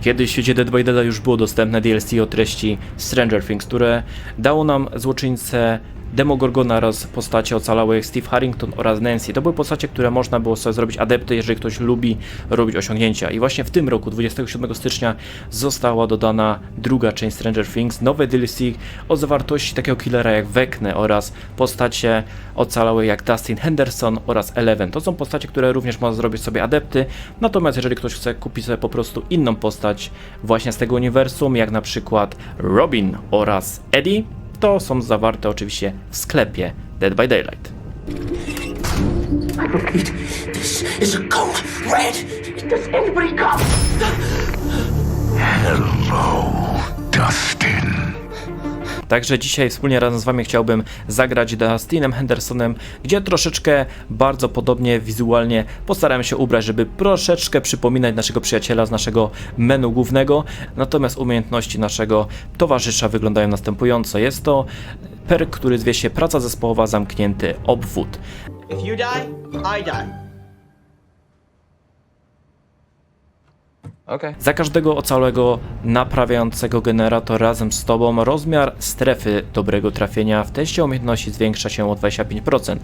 Kiedyś w świecie Dead by Dead już było dostępne DLC o treści Stranger Things, które dało nam złoczyńcę Demogorgona oraz postacie ocalałych Steve Harrington oraz Nancy. To były postacie, które można było sobie zrobić adepty, jeżeli ktoś lubi robić osiągnięcia. I właśnie w tym roku, 27 stycznia, została dodana druga część Stranger Things, nowe DLC o zawartości takiego killera jak Vecne oraz postacie ocalałe jak Dustin Henderson oraz Eleven. To są postacie, które również można zrobić sobie adepty, natomiast jeżeli ktoś chce kupić sobie po prostu inną postać właśnie z tego uniwersum, jak na przykład Robin oraz Eddie, to są zawarte oczywiście w sklepie Dead by Daylight. I repeat, this is a code red. Does anybody come? Hello, Dustin. Także dzisiaj wspólnie razem z Wami chciałbym zagrać Dustinem Hendersonem, gdzie troszeczkę bardzo podobnie wizualnie postarałem się ubrać, żeby troszeczkę przypominać naszego przyjaciela z naszego menu głównego. Natomiast umiejętności naszego towarzysza wyglądają następująco. Jest to perk, który zwie się Praca Zespołowa Zamknięty Obwód. If you die, I die. Okay. Za każdego ocalego naprawiającego generator razem z Tobą rozmiar strefy dobrego trafienia w teście umiejętności zwiększa się o 25%.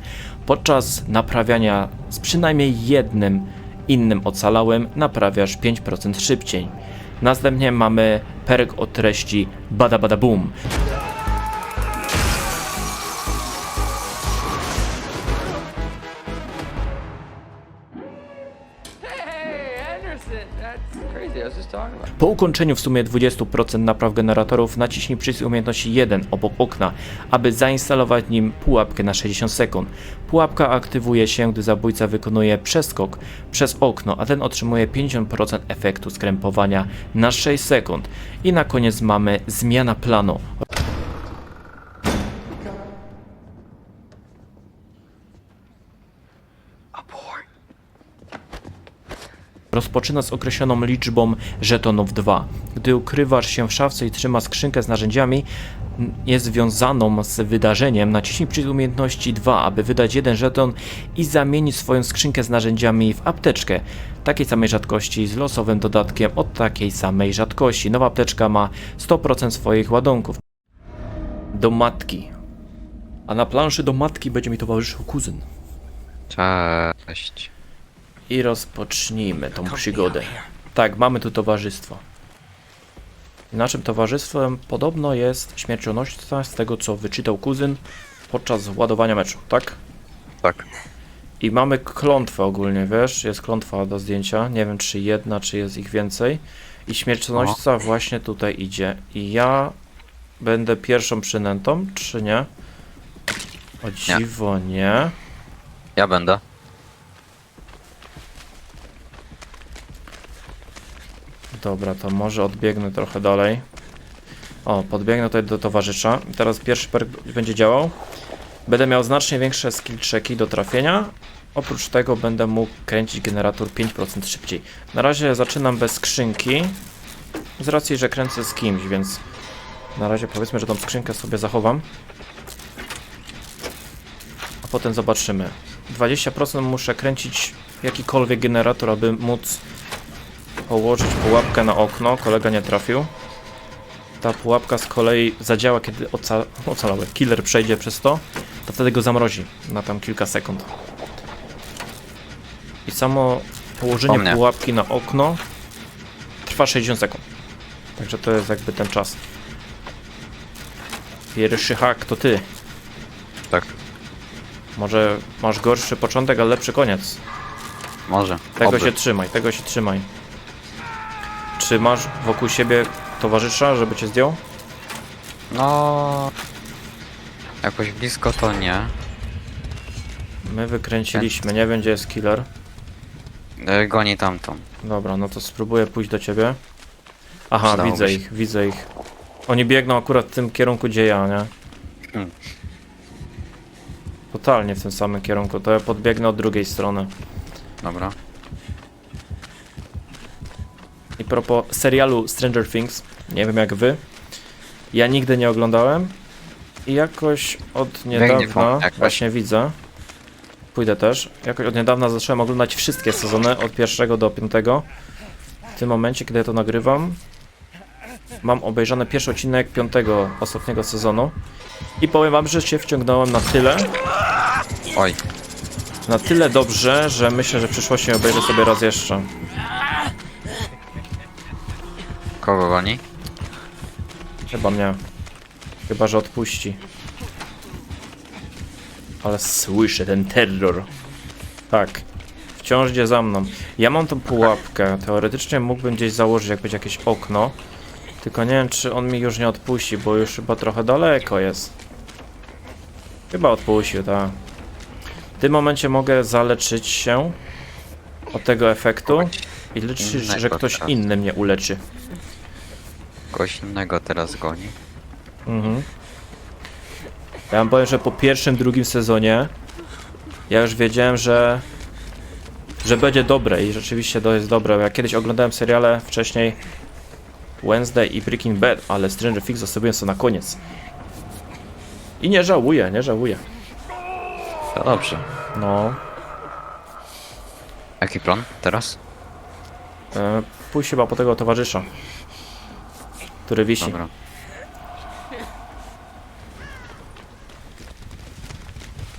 Podczas naprawiania z przynajmniej jednym innym ocalałym naprawiasz 5% szybciej. Następnie mamy perk o treści Bada Bada Boom. Po ukończeniu w sumie 20% napraw generatorów naciśnij przycisk umiejętności 1 obok okna, aby zainstalować nim pułapkę na 60 sekund. Pułapka aktywuje się, gdy zabójca wykonuje przeskok przez okno, a ten otrzymuje 50% efektu skrępowania na 6 sekund. I na koniec mamy zmiana planu. Rozpoczyna z określoną liczbą żetonów 2. Gdy ukrywasz się w szafce i trzyma skrzynkę z narzędziami niezwiązaną z wydarzeniem, naciśnij przycisk umiejętności 2, aby wydać jeden żeton i zamienić swoją skrzynkę z narzędziami w apteczkę takiej samej rzadkości z losowym dodatkiem od takiej samej rzadkości. Nowa apteczka ma 100% swoich ładunków. Do matki. A na planszy do matki będzie mi towarzyszył kuzyn. Cześć. I rozpocznijmy tą przygodę. Tak, mamy tu towarzystwo. I Naszym towarzystwem podobno jest śmiercionośca z tego co wyczytał kuzyn podczas ładowania meczu, tak? Tak. I mamy klątwę ogólnie, wiesz? Jest klątwa do zdjęcia. Nie wiem czy jedna, czy jest ich więcej. I śmiercionośca właśnie tutaj idzie. I ja będę pierwszą przynętą, czy nie? O dziwo, nie. Ja będę. Dobra, to może odbiegnę trochę dalej. O, podbiegnę tutaj do towarzysza. Teraz pierwszy perk będzie działał. Będę miał znacznie większe skill checki do trafienia. Oprócz tego będę mógł kręcić generator 5% szybciej. Na razie zaczynam bez skrzynki. Z racji, że kręcę z kimś, więc na razie powiedzmy, że tą skrzynkę sobie zachowam. A potem zobaczymy. 20% muszę kręcić jakikolwiek generator, aby móc położyć pułapkę na okno, kolega nie trafił. Ta pułapka z kolei zadziała, kiedy oca ocalały. Killer przejdzie przez to, to wtedy go zamrozi na tam kilka sekund. I samo położenie pułapki na okno trwa 60 sekund. Także to jest jakby ten czas. Pierwszy hak to ty. Tak. Może masz gorszy początek, ale lepszy koniec. Może. Tego Oby. się trzymaj, tego się trzymaj. Czy masz wokół siebie towarzysza, żeby cię zdjął? No. Jakoś blisko to nie. My wykręciliśmy, nie wiem gdzie jest killer. E, Goni tamtą. Dobra, no to spróbuję pójść do ciebie. Aha, Przydałoby widzę się. ich, widzę ich. Oni biegną akurat w tym kierunku gdzie ja, nie? Hmm. Totalnie w tym samym kierunku, to ja podbiegnę od drugiej strony. Dobra. I propos serialu Stranger Things, nie wiem jak wy, ja nigdy nie oglądałem i jakoś od niedawna, właśnie widzę, pójdę też, jakoś od niedawna zacząłem oglądać wszystkie sezony, od pierwszego do piątego w tym momencie, kiedy ja to nagrywam, mam obejrzany pierwszy odcinek piątego ostatniego sezonu i powiem wam, że się wciągnąłem na tyle, Oj, na tyle dobrze, że myślę, że w przyszłości obejrzę sobie raz jeszcze. Kogo goni? Chyba mnie. Chyba, że odpuści. Ale słyszę ten terror. Tak. Wciąż idzie za mną. Ja mam tą pułapkę. Teoretycznie mógłbym gdzieś założyć, jak będzie jakieś okno. Tylko nie wiem, czy on mi już nie odpuści, bo już chyba trochę daleko jest. Chyba odpuścił, tak. W tym momencie mogę zaleczyć się od tego efektu i liczyć, że ktoś inny mnie uleczy. Kogoś innego teraz goni. Mhm. Ja wam powiem, że po pierwszym, drugim sezonie ja już wiedziałem, że że będzie dobre i rzeczywiście to jest dobre. Ja kiedyś oglądałem seriale wcześniej Wednesday i Breaking Bad, ale Stranger Things zostawiłem sobie na koniec. I nie żałuję, nie żałuję. To dobrze. No, Jaki plan teraz? e, pójść chyba po tego towarzysza, który wisi. Dobra.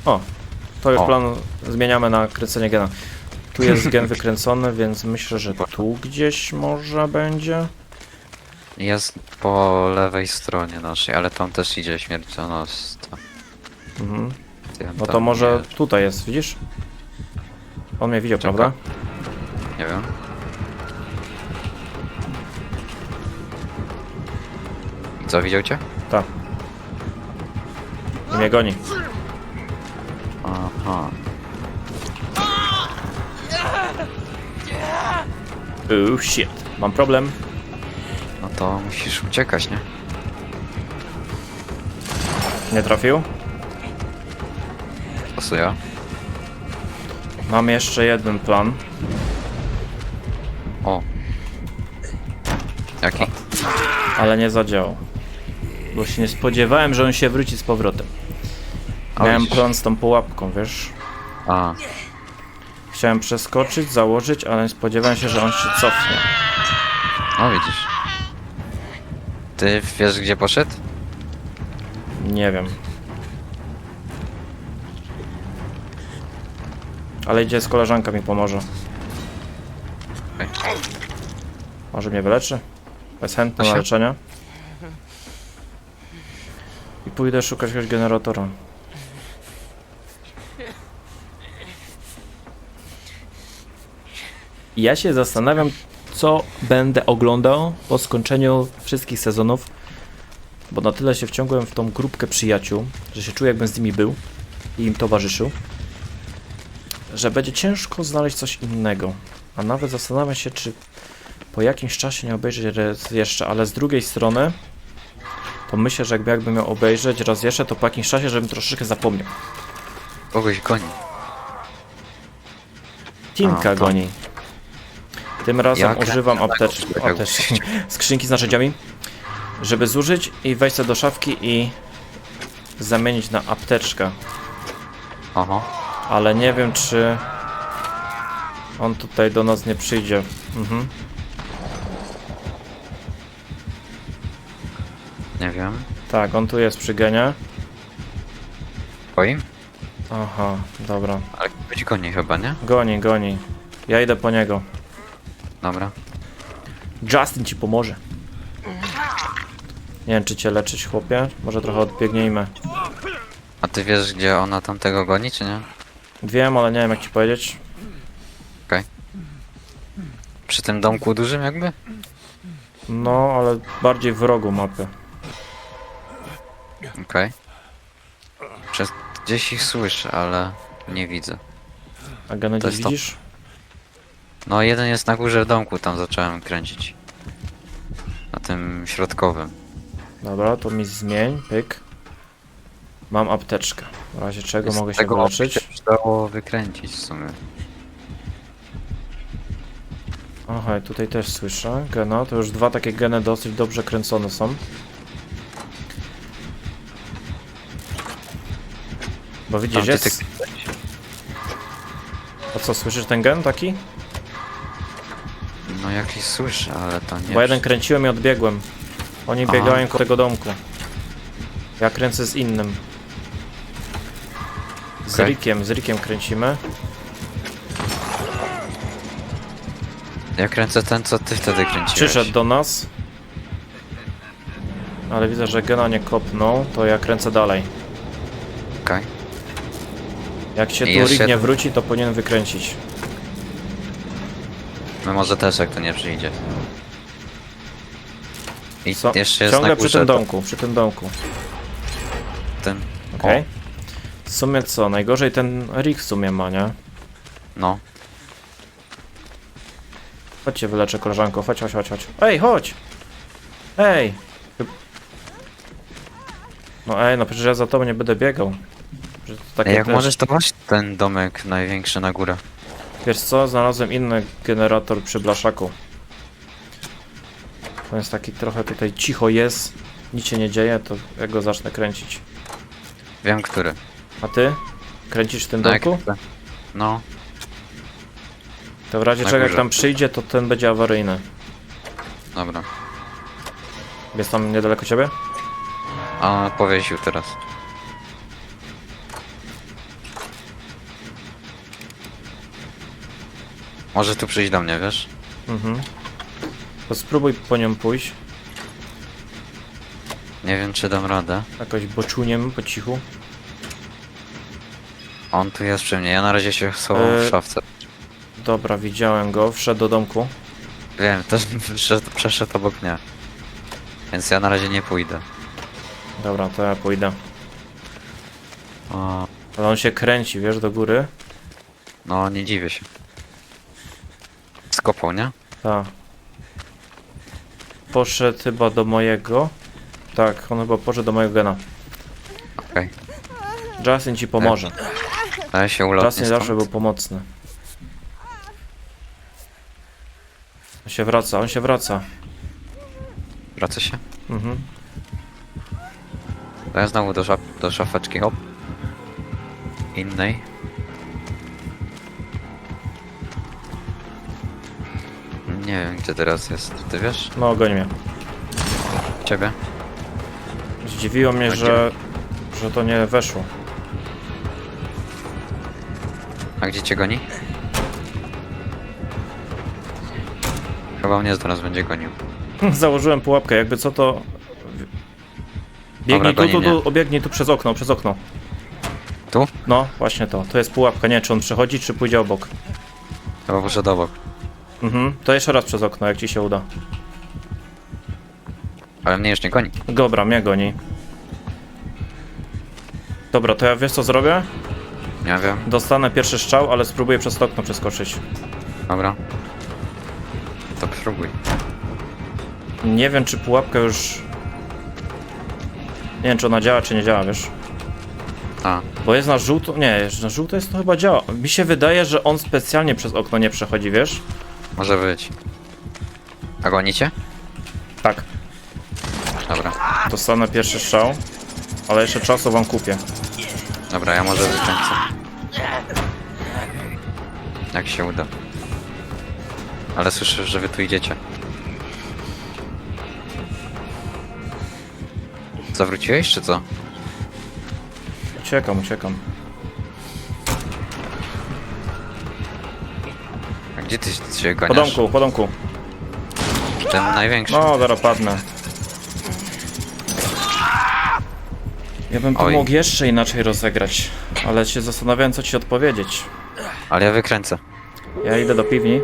O, to już O. plan zmieniamy na kręcenie gena. Tu jest gen wykręcony, więc myślę, że tu gdzieś może będzie. Jest po lewej stronie naszej, ale tam też idzie śmiercionosta. Mhm. No to tam może tutaj jest, widzisz? On mnie widział, prawda? nie wiem. Co, widział cię? Tak. I mnie goni. Aha. Oh shit. Mam problem. No to musisz uciekać, nie? Nie trafił. Pasuję. Mam jeszcze jeden plan. O. Jaki? Ale nie zadziałał. Bo się nie spodziewałem, że on się wróci z powrotem. Miałem widzisz. plan z tą pułapką, wiesz? A, Chciałem przeskoczyć, założyć, ale nie spodziewałem się, że on się cofnie. no widzisz. Ty wiesz gdzie poszedł? Nie wiem. Ale idzie z koleżanka mi pomoże. Może mnie wyleczy? Jest chętny na Asia? leczenie. Pójdę szukać jakiegoś generatora. Ja się zastanawiam, co będę oglądał po skończeniu wszystkich sezonów, bo na tyle się wciągłem w tą grupkę przyjaciół, że się czuję jakbym z nimi był i im towarzyszył, że będzie ciężko znaleźć coś innego. A nawet zastanawiam się, czy po jakimś czasie nie obejrzeć jeszcze, ale z drugiej strony to myślę, że jakby, jakbym miał obejrzeć raz jeszcze, to po jakimś czasie, żebym troszeczkę zapomniał. Kogoś goni. Tinka A, to- goni. Tym razem używam apteczki, skrzynki z narzędziami, żeby zużyć i wejść sobie do szafki i zamienić na apteczkę. Oho. Ale nie wiem, czy on tutaj do nas nie przyjdzie. Mhm. Nie wiem. Tak, on tu jest przy genie. Twoim? Aha, dobra. Ale być goni chyba, nie? Goni, goni. Ja idę po niego. Dobra. Justin ci pomoże. Nie wiem, czy cię leczyć, chłopie. Może trochę odbiegnijmy. A ty wiesz gdzie ona tamtego goni, czy nie? Wiem, ale nie wiem, jak ci powiedzieć. Przy tym domku dużym jakby? No, ale bardziej w rogu mapy. Okej. Przez gdzieś ich słyszę, ale nie widzę. A geny To gdzieś jest to. widzisz? No jeden jest na górze domku, tam zacząłem kręcić. Na tym środkowym. Dobra, to mi zmień, pyk. Mam apteczkę. W razie czego Z mogę się tego wyleczyć. się przydało wykręcić w sumie. Aha, i tutaj też słyszę. Gena, to już dwa takie geny dosyć dobrze kręcone są. Bo widzisz, Tam, jest... A co, słyszysz ten gen taki? No jakiś słyszę, ale to nie... Bo jeden kręciłem i odbiegłem. Oni Aha. biegają koło tego domku. Ja kręcę z innym. Z. Rickiem, z Rickiem kręcimy. Ja kręcę ten, co ty wtedy kręciłeś. Przyszedł do nas. Ale widzę, że gena nie kopnął, to ja kręcę dalej. Okej. Jak się I tu jeszcze Rick nie wróci, to powinien wykręcić. My może też, jak to nie przyjdzie. I Co? jeszcze jest Ciągle na przy górze tym domku, przy tym domku. Ten... Okej. W sumie co, najgorzej ten Rick w sumie ma, nie? No. Chodźcie, wyleczę koleżanko, chodź, chodź, chodź, chodź. Ej, chodź! Ej! No ej, no przecież ja za tobą nie będę biegał. Że to takie jak też- możesz, to właśnie ten domek największy na górę. Wiesz co, znalazłem inny generator przy blaszaku. To jest taki trochę tutaj cicho jest, nic się nie dzieje, to ja go zacznę kręcić. Wiem, który. A ty? Kręcisz w tym Na domku? ekipę. No, To w razie Na czego jak górze. tam przyjdzie, to ten będzie awaryjny. dobra. Jest tam niedaleko ciebie? A powiesił teraz. Może tu przyjść do mnie, wiesz? Mhm. To spróbuj po nią pójść. Nie wiem, czy dam radę. Jakoś boczuniem, po cichu. On tu jest przy mnie. Ja na razie się schował w E, szafce. Dobra, widziałem go, wszedł do domku. Wiem, też przeszedł, przeszedł obok mnie. Więc ja na razie nie pójdę. Dobra, to ja pójdę. O, Ale on się kręci, wiesz, do góry? no, nie dziwię się. Skopał, nie? Tak. Poszedł chyba do mojego. Tak, on chyba poszedł do mojego gena. Okej. Justin ci pomoże. A ja się ulotnię Justin zawsze stąd. był pomocny. On się wraca, on się wraca. Wraca się? Mhm. To ja znowu do, szaf do szafeczki, hop. Innej. Gdzie teraz jest. Ty wiesz? No, goń mnie. Ciebie? Zdziwiło mnie, że, że to nie weszło. A gdzie cię goni? Chyba mnie zaraz będzie gonił. Założyłem pułapkę, jakby co to... Biegnij Dobra, tu, tu, goni tu, obiegnij tu przez okno, przez okno. Tu? No, właśnie to. To jest pułapka, nie wiem, czy on przechodzi, czy pójdzie obok. Chyba poszedł obok. Mhm, to jeszcze raz przez okno, jak ci się uda. Ale mnie już nie goni. Dobra, mnie goni. Dobra, to ja wiesz co zrobię? Nie wiem. Dostanę pierwszy strzał, ale spróbuję przez to okno przeskoczyć. Dobra. To spróbuj. Nie wiem, czy pułapka już... Nie wiem, czy ona działa, czy nie działa, wiesz? A, Bo jest na żółto... Nie, na żółto jest to chyba działa. Mi się wydaje, że on specjalnie przez okno nie przechodzi, wiesz? Może być. A gonicie? Tak, Dobra. dostanę pierwszy strzał. Ale jeszcze czasu wam kupię. Dobra, ja może wykręcę. Jak się uda. Ale słyszę, że wy tu idziecie. Zawróciłeś, czy co? Uciekam, uciekam. Gdzie ty się Po ganiasz? domku, po domku. Ten największy. No, zaraz padnę. Ja bym tu Oj. mógł jeszcze inaczej rozegrać, ale się zastanawiałem, co ci odpowiedzieć. Ale ja wykręcę. Ja idę do piwni.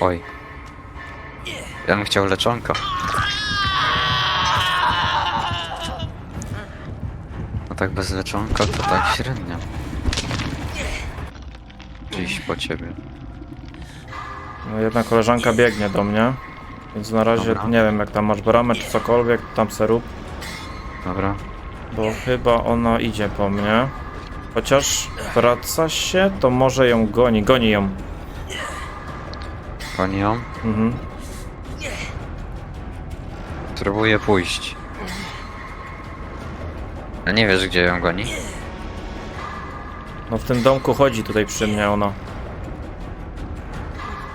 Oj. Ja bym chciał leczonka. No tak bez leczonka to tak średnio. Iść po ciebie. No, jedna koleżanka biegnie do mnie, więc na razie Dobra. nie wiem, jak tam masz bramę czy cokolwiek, tam se rób, Dobra. bo chyba ona idzie po mnie. Chociaż wraca się, to może ją goni, goni ją. Goni ją. Mhm. Próbuję pójść. A nie wiesz gdzie ją goni? No w tym domku chodzi tutaj przy mnie ona.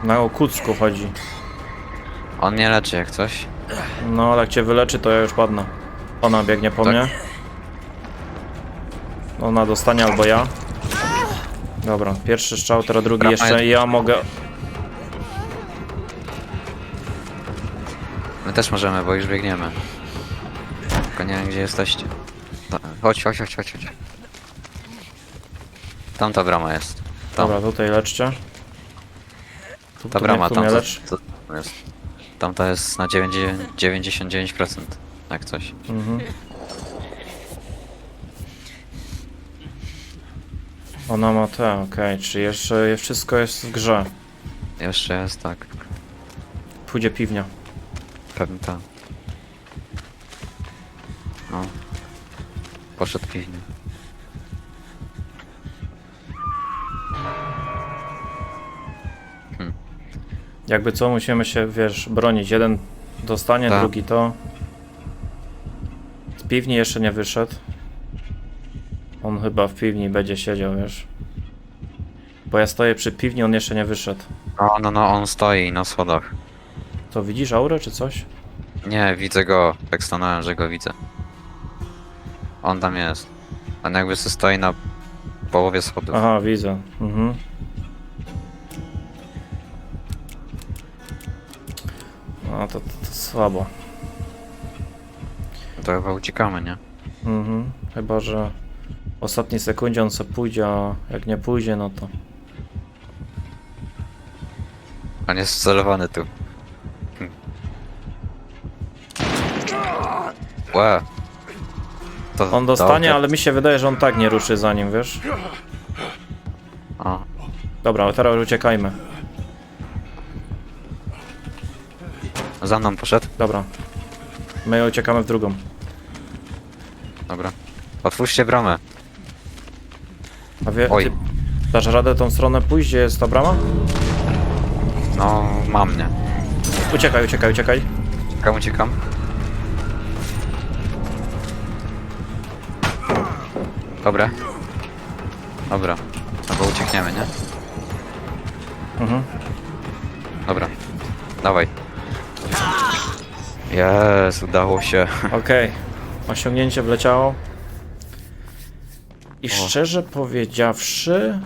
Na okucku chodzi. On mnie leczy jak coś. No, ale jak cię wyleczy, to ja już padnę. Ona biegnie po Tak. mnie. Ona dostanie albo ja. Dobra, pierwszy strzał, teraz drugi jeszcze jest- ja mogę... My też możemy, bo już biegniemy. Tylko nie wiem gdzie jesteście. No, Chodź, chodź, chodź, chodź, chodź. Tam ta brama jest. Tam, Dobra, tutaj leczcie. Tu, ta tu brama mnie, tam co- lecz. co jest. Tamta jest na 90 99% jak coś. Mhm. Ona ma te, okej, czy jeszcze wszystko jest w grze. Jeszcze jest tak. Pójdzie piwnia. Pewnie ta. No. Poszedł piwnie. Jakby co, musimy się, wiesz, bronić. Jeden dostanie, Tak. drugi to. Z piwni jeszcze nie wyszedł. On chyba w piwni będzie siedział, wiesz. Bo ja stoję przy piwni, on jeszcze nie wyszedł. No, no, no, on stoi na schodach. To widzisz aurę czy coś? Nie, widzę go. Tak stanąłem, że go widzę. On tam jest. On jakby se stoi na połowie schodów. Aha, widzę. Mhm. Słabo. To chyba uciekamy, nie? Mhm. Chyba, że w ostatniej sekundzie on sobie pójdzie, a jak nie pójdzie, no to... On jest wcelowany tu. Hm. Łe. To On dostanie, ale mi się wydaje, że on tak nie ruszy za nim, wiesz? O, Dobra, ale teraz uciekajmy. Za mną poszedł. Dobra. My uciekamy w drugą. Dobra. Otwórzcie bramę. A wie, Oj. ty dasz radę tą stronę pójść, gdzie jest ta brama? No, mam mnie. Uciekaj, uciekaj, uciekaj. Uciekam, uciekam. Dobra. Dobra. No bo uciekniemy, nie? Mhm. Dobra. Dawaj. Jest, udało się. Okej. Osiągnięcie wleciało. I szczerze powiedziawszy,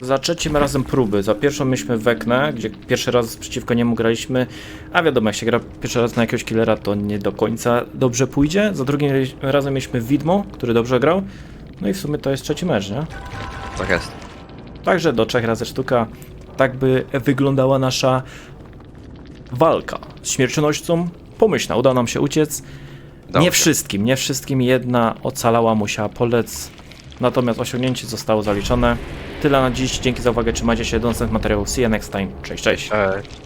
za trzecim razem próby. Za pierwszą mieliśmy Weknę, gdzie pierwszy raz przeciwko niemu graliśmy, a wiadomo, jak się gra pierwszy raz na jakiegoś killera, to nie do końca dobrze pójdzie. Za drugim razem mieliśmy Widmo, który dobrze grał. No i w sumie to jest trzeci mecz, nie? Tak jest. Także do trzech razy sztuka. Tak by wyglądała nasza walka z śmiercionością. Pomyślna, udało nam się uciec. Udało nie się. wszystkim, nie wszystkim. Jedna ocalała, musiała polec. Natomiast osiągnięcie zostało zaliczone. Tyle na dziś. Dzięki za uwagę. Trzymajcie się. Do następnych materiałów. See you next time. Cześć, cześć. Cześć.